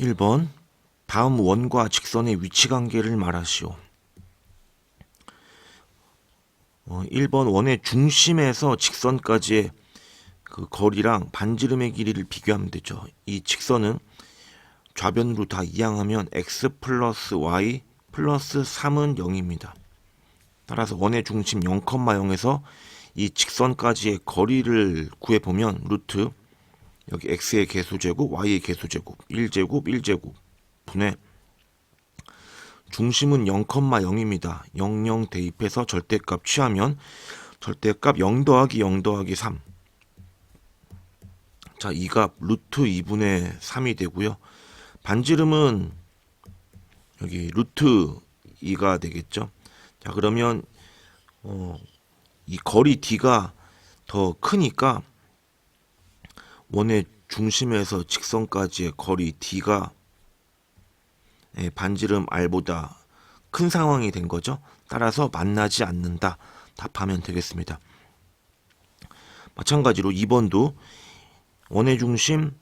1번 다음 원과 직선의 위치 관계를 말하시오. 어, 1번 원의 중심에서 직선까지의 그 거리랑 반지름의 길이를 비교하면 되죠. 이 직선은 좌변으로 다 이항하면 x 플러스 y 플러스 3은 0입니다. 따라서 원의 중심 0,0에서 이 직선까지의 거리를 구해보면 루트 여기 x의 개수제곱, y의 개수제곱, 1제곱, 1제곱 분의 중심은 0,0입니다. 00 대입해서 절대값 취하면 절대값 0 더하기 0 더하기 3. 자, 이 값 루트 2분의 3이 되고요. 반지름은 여기 루트 2가 되겠죠. 자, 그러면 어, 이 거리 d가 더 크니까 원의 중심에서 직선까지의 거리 d가 예, 반지름 r보다 큰 상황이 된 거죠. 따라서 만나지 않는다. 답하면 되겠습니다. 마찬가지로 2번도 원의 중심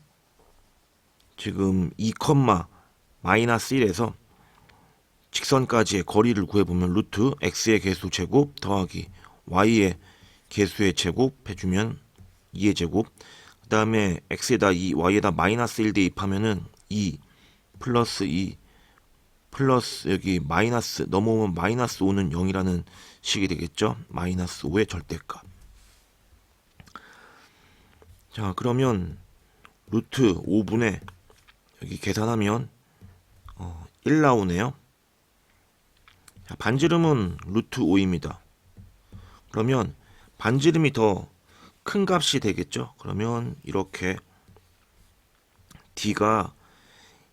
지금 2, 마이너스 1에서 직선까지의 거리를 구해보면 루트 x의 개수 제곱 더하기 y의 개수의 제곱 해주면 2의 제곱 그 다음에 x에다 2, y에다 마이너스 1 대입하면은 2 플러스 2 플러스 여기 마이너스 넘어오면 마이너스 5는 0이라는 식이 되겠죠? 마이너스 5의 절대값. 자 그러면 루트 5분의 여기 계산하면 어, 1 나오네요. 자, 반지름은 루트 5입니다. 그러면 반지름이 더 큰 값이 되겠죠 그러면 이렇게 D가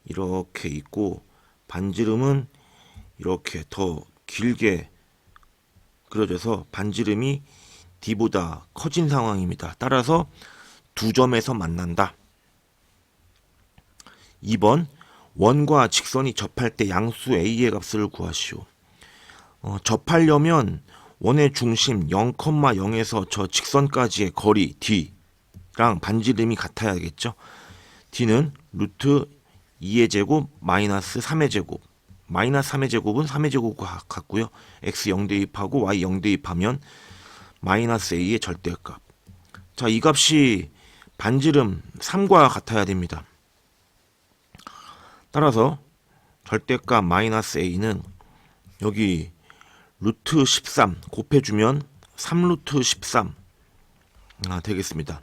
이렇게 있고 반지름은 이렇게 더 길게 그려져서 반지름이 D보다 커진 상황입니다. 따라서 두 점에서 만난다. 2번 원과 직선이 접할 때 양수 A의 값을 구하시오. 어, 접하려면 원의 중심 0,0에서 저 직선까지의 거리 D랑 반지름이 같아야겠죠. D는 루트 2의 제곱 마이너스 3의 제곱 마이너스 3의 제곱은 3의 제곱과 같고요. x 0 대입하고 y 0 대입하면 마이너스 a의 절대값. 자, 이 값이 반지름 3과 같아야 됩니다. 따라서 절대값 마이너스 a는 여기 루트 13 곱해주면 3루트 13 아, 되겠습니다.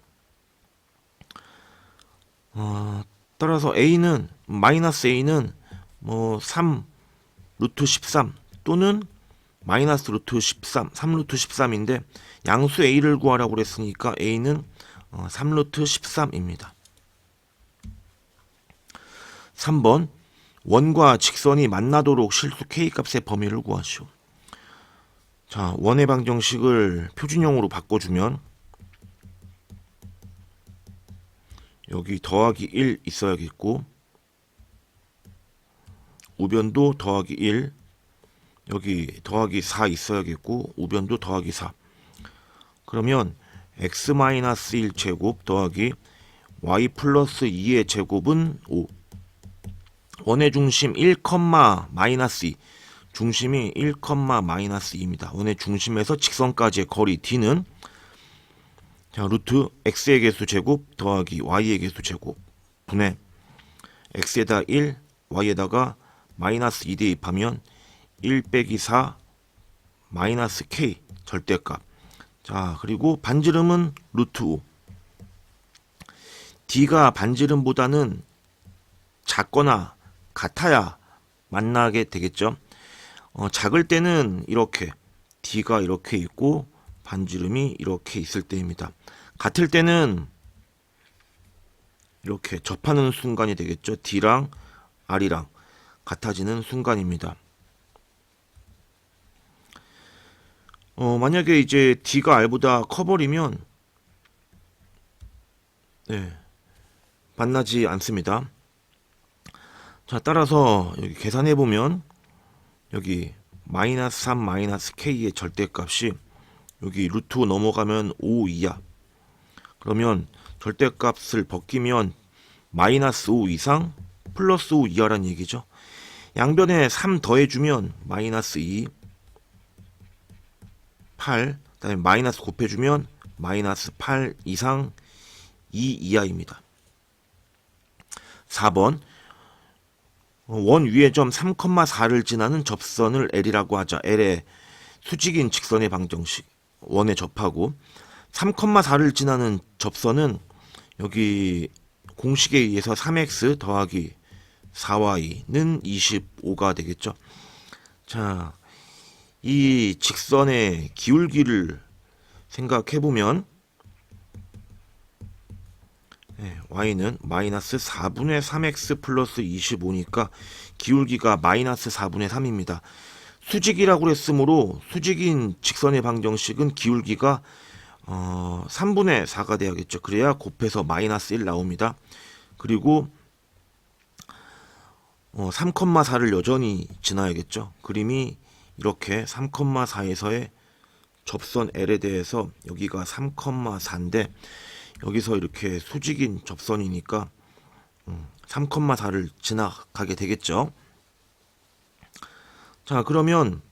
어, 따라서 a는 마이너스 a는 뭐 3 루트 13 또는 마이너스 루트 13 3 루트 13인데 양수 a를 구하라고 그랬으니까 a는 어, 3 루트 13입니다. 3번 원과 직선이 만나도록 실수 k 값의 범위를 구하시오. 자, 원의 방정식을 표준형으로 바꿔주면 여기 더하기 1 있어야겠고 우변도 더하기 1 여기 더하기 4 있어야겠고 우변도 더하기 4 그러면 x-1 제곱 더하기 y 플러스 2의 제곱은 5 원의 중심 1, 마이너스 2 중심이 1, 마이너스 2입니다. 원의 중심에서 직선까지의 거리 d는 자, 루트 x의 개수 제곱 더하기 y의 개수 제곱 분의 x에다 1, y에다가 마이너스 2 대입하면 1 빼기 4 마이너스 k 절대값. 자 그리고 반지름은 루트 5 d가 반지름보다는 작거나 같아야 만나게 되겠죠 어, 작을 때는 이렇게 d가 이렇게 있고 반지름이 이렇게 있을 때입니다. 같을 때는 이렇게 접하는 순간이 되겠죠. D랑 R이랑 같아지는 순간입니다. 어, 만약에 이제 D가 R보다 커버리면 네, 만나지 않습니다. 자, 따라서 여기 계산해 보면 여기 마이너스 3 마이너스 K의 절대값이 여기 루트 넘어가면 5 이하 그러면 절대값을 벗기면 마이너스 5 이상 플러스 5 이하란 얘기죠. 양변에 3 더해주면 마이너스 2 8 그다음에 마이너스 곱해주면 마이너스 8 이상 2 이하입니다. 4번 원 위의 점 3,4를 지나는 접선을 L이라고 하자. L의 수직인 직선의 방정식 원에 접하고 3,4를 지나는 접선은 여기 공식에 의해서 3x 더하기 4y는 25가 되겠죠. 자, 이 직선의 기울기를 생각해 보면 네, y는 마이너스 4분의 3x 플러스 25니까 기울기가 마이너스 4분의 3입니다. 수직이라고 했으므로 수직인 직선의 방정식은 기울기가 어, 3분의 4가 돼야겠죠. 그래야 곱해서 마이너스 1 나옵니다. 그리고 어, 3,4를 여전히 지나야겠죠. 그림이 이렇게 3,4에서의 접선 L에 대해서 여기가 3,4인데 여기서 이렇게 수직인 접선이니까 음, 3,4를 지나가게 되겠죠. 자 그러면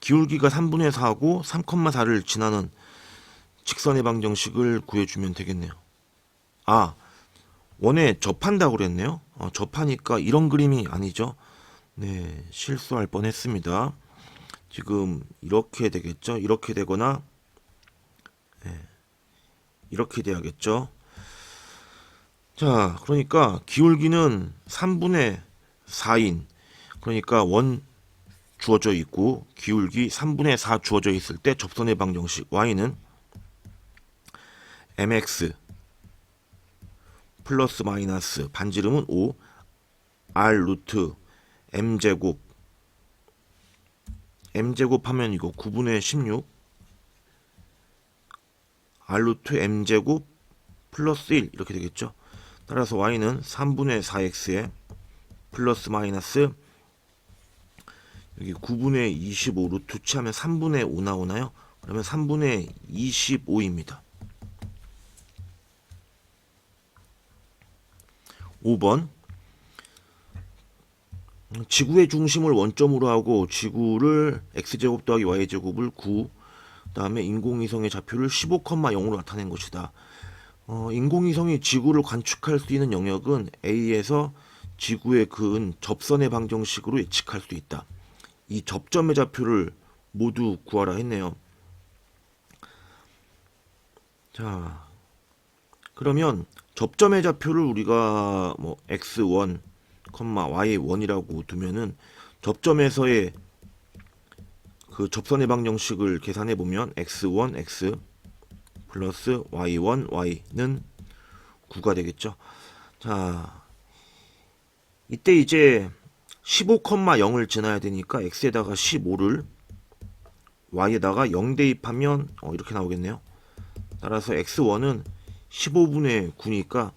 기울기가 3분의 4하고 3,4를 지나는 직선의 방정식을 구해주면 되겠네요. 아 원에 접한다고 그랬네요. 어, 접하니까 이런 그림이 아니죠. 네 실수할 뻔했습니다. 지금 이렇게 되겠죠. 이렇게 되거나 네, 이렇게 돼야겠죠. 자 그러니까 기울기는 3분의 4인. 그러니까 원 주어져 있고 기울기 3분의 4 주어져 있을 때 접선의 방정식 y는 mx 플러스 마이너스 반지름은 5 r 루트 m 제곱. m 제곱 하면 이거 9분의 16 r 루트 m 제곱 플러스 1 이렇게 되겠죠. 따라서 y는 3분의 4x에 플러스 마이너스 여기 9분의 25 루트 취하면 3분의 5 나오나요? 그러면 3분의 25입니다. 5번 지구의 중심을 원점으로 하고 지구를 x제곱 더하기 y제곱을 9 그 다음에 인공위성의 좌표를 15,0으로 나타낸 것이다. 어, 인공위성이 지구를 관측할 수 있는 영역은 A에서 지구의 그은 접선의 방정식으로 예측할 수 있다. 이 접점의 좌표를 모두 구하라 했네요. 자, 그러면 접점의 좌표를 우리가 뭐 x1, y1이라고 두면은 접점에서의 그 접선의 방정식을 계산해 보면 x1, x 플러스 y1, y는 9가 되겠죠. 자, 이때 이제 15,0을 지나야 되니까 x에다가 15를 y에다가 0 대입하면 어, 이렇게 나오겠네요. 따라서 x1은 15분의 9니까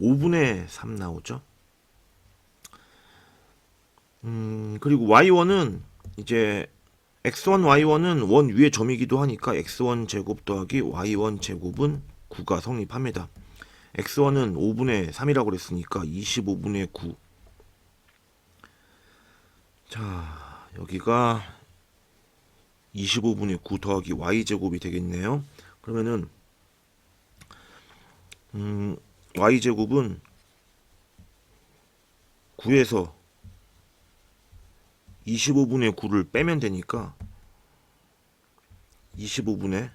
5분의 3 나오죠. 음, 그리고 y1은 이제 x1, y1은 원 위의 점이기도 하니까 x1 제곱 더하기 y1 제곱은 9가 성립합니다. x1은 5분의 3이라고 그랬으니까 25분의 9. 자, 여기가 25분의 9 더하기 y 제곱이 되겠네요. 그러면은 음, y 제곱은 9에서 25분의 9를 빼면 되니까 25분의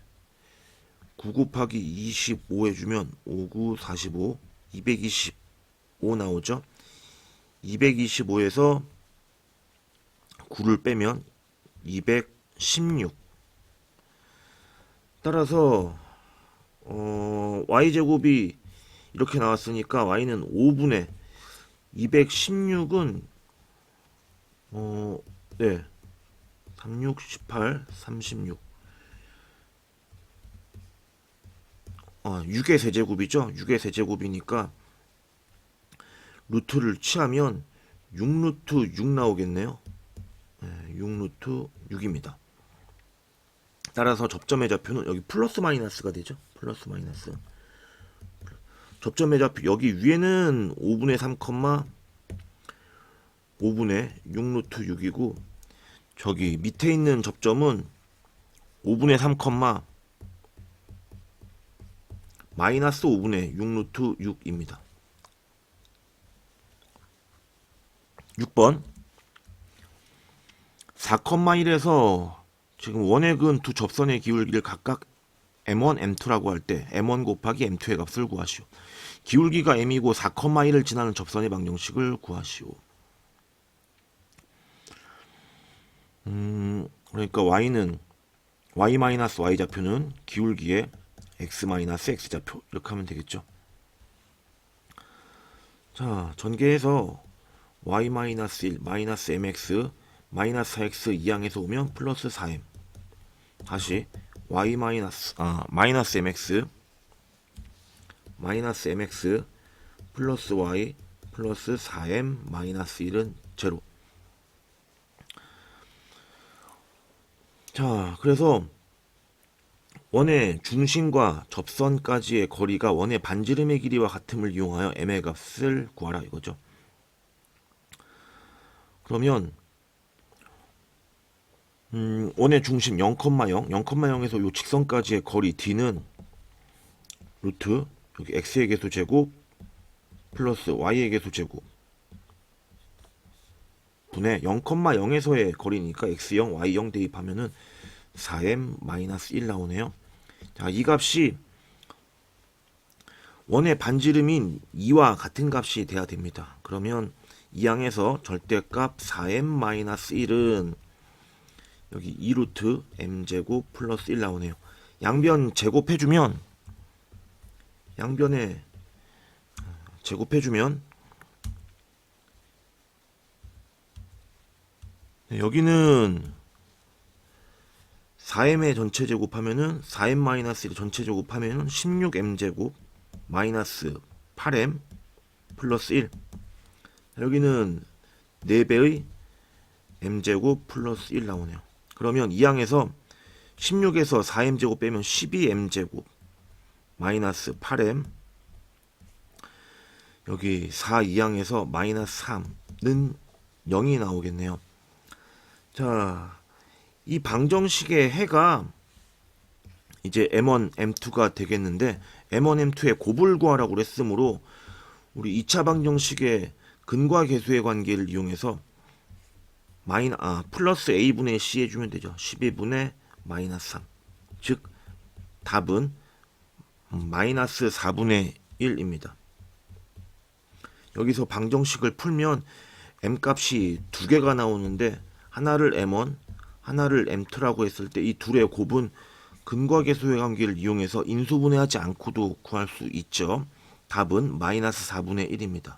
9 곱하기 25 해주면 5, 9, 45, 225 나오죠. 225에서 9를 빼면 216 따라서 어, y제곱이 이렇게 나왔으니까 y는 5분의 216은 어, 네. 36, 18, 36. 어, 6의 세제곱이죠. 6의 세제곱이니까 루트를 취하면 6루트 6 나오겠네요. 네, 6루트 6입니다. 따라서 접점의 좌표는 여기 플러스 마이너스가 되죠. 플러스 마이너스. 접점의 좌표 여기 위에는 5분의 3, 5분의 6루트 6이고 저기 밑에 있는 접점은 5분의 3 컴마 마이너스 5분의 6루트 6입니다. 6번 4,1에서 지금 원액은 두 접선의 기울기를 각각 m1, m2라고 할 때 m1 곱하기 m2의 값을 구하시오. 기울기가 m이고 4,1을 지나는 접선의 방정식을 구하시오. 음, 그러니까 y는 y 마이너스 y 좌표는 기울기의 x 마이너스 x 좌표. 이렇게 하면 되겠죠. 자, 전개해서 y 마이너스 1 마이너스 mx 마이너스 4x 2항에서 오면 플러스 4m 다시 y 마이너스 아 마이너스 mx 마이너스 mx 플러스 y 플러스 4m 마이너스 1은 제로 자 그래서 원의 중심과 접선까지의 거리가 원의 반지름의 길이와 같음을 이용하여 m의 값을 구하라 이거죠. 그러면 음, 원의 중심 0,0, 0,0에서 요 직선까지의 거리 d는 루트 여기 x의 개수 제곱 플러스 y의 개수 제곱 분의 0,0에서의 거리니까 x0, y0 대입하면은 4m 마이너스 1 나오네요. 자, 이 값이 원의 반지름인 2와 같은 값이 돼야 됩니다. 그러면 이 항에서 절대값 4m 마이너스 1은 여기 2루트 m제곱 플러스 1 나오네요. 양변 제곱해주면 양변에 제곱해주면 여기는 4m의 전체 제곱하면은 4m 마이너스 1 전체 제곱하면은 16m 제곱 마이너스 8m 플러스 1 여기는 4배의 m제곱 플러스 1 나오네요. 그러면 이 항에서 16에서 4m제곱 빼면 12m제곱 마이너스 8m 여기 4 이항에서 마이너스 3는 0이 나오겠네요. 자, 이 방정식의 해가 이제 m1, m2가 되겠는데 m1, m2의 곱을 구하라고 했으므로 우리 2차 방정식의 근과 계수의 관계를 이용해서 마이너 아 플러스 a분의 c 해주면 되죠. 12분의 마이너스 3. 즉 답은 마이너스 4분의 1입니다. 여기서 방정식을 풀면 m 값이 두 개가 나오는데 하나를 m1, 하나를 m2라고 했을 때 이 둘의 곱은 근과 계수의 관계를 이용해서 인수분해하지 않고도 구할 수 있죠. 답은 마이너스 4분의 1입니다.